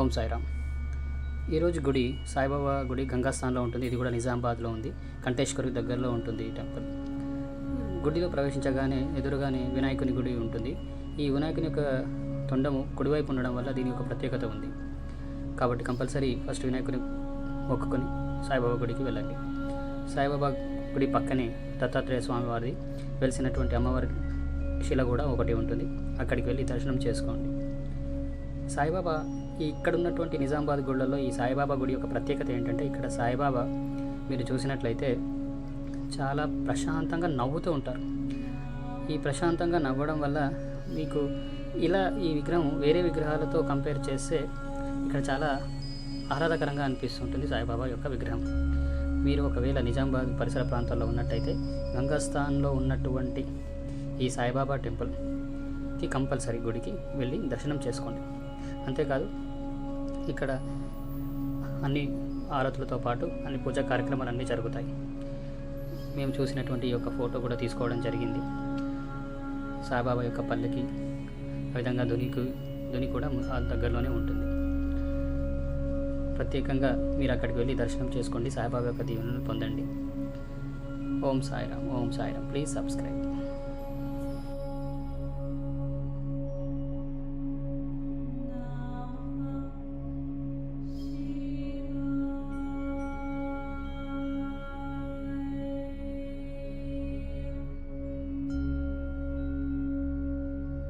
ఓం సాయిరామ్. ఈరోజు గుడి సాయిబాబా గుడి గంగాస్థాన్లో ఉంటుంది. ఇది కూడా నిజామాబాద్లో ఉంది. కంటేశ్వరికి దగ్గరలో ఉంటుంది ఈ టెంపుల్. గుడిలో ప్రవేశించగానే ఎదురుగానే వినాయకుని గుడి ఉంటుంది. ఈ వినాయకుని యొక్క తొండము కుడివైపు ఉండడం వల్ల దీని యొక్క ప్రత్యేకత ఉంది. కాబట్టి కంపల్సరీ ఫస్ట్ వినాయకుని మొక్కుకొని సాయిబాబా గుడికి వెళ్ళండి. సాయిబాబా గుడి పక్కనే దత్తాత్రేయ స్వామివారిది వెలిసినటువంటి అమ్మవారి శిల కూడా ఒకటి ఉంటుంది. అక్కడికి వెళ్ళి దర్శనం చేసుకోండి. సాయిబాబా ఇక్కడ ఉన్నటువంటి నిజామాబాద్ గుళ్ళల్లో ఈ సాయిబాబా గుడి యొక్క ప్రత్యేకత ఏంటంటే ఇక్కడ సాయిబాబా మీరు చూసినట్లయితే చాలా ప్రశాంతంగా నవ్వుతూ ఉంటారు. ఈ ప్రశాంతంగా నవ్వడం వల్ల మీకు ఇలా ఈ విగ్రహం వేరే విగ్రహాలతో కంపేర్ చేస్తే ఇక్కడ చాలా ఆహ్లాదకరంగా అనిపిస్తుంటుంది సాయిబాబా యొక్క విగ్రహం. మీరు ఒకవేళ నిజామాబాద్ పరిసర ప్రాంతాల్లో ఉన్నట్టయితే గంగాస్థాన్లో ఉన్నటువంటి ఈ సాయిబాబా టెంపుల్కి కంపల్సరీ గుడికి వెళ్ళి దర్శనం చేసుకోండి. అంతేకాదు ఇక్కడ అన్ని ఆరతులతో పాటు అన్ని పూజా కార్యక్రమాలు అన్నీ జరుగుతాయి. మేము చూసినటువంటి ఈ యొక్క ఫోటో కూడా తీసుకోవడం జరిగింది. సాయిబాబా యొక్క పల్లెకి ఆ విధంగా ధునికి ధుని కూడా దగ్గరలోనే ఉంటుంది. ప్రత్యేకంగా మీరు అక్కడికి వెళ్ళి దర్శనం చేసుకోండి. సాయిబాబా యొక్క దీవెనను పొందండి. ఓం సాయిరామ్ ఓం సాయిరామ్. Please subscribe.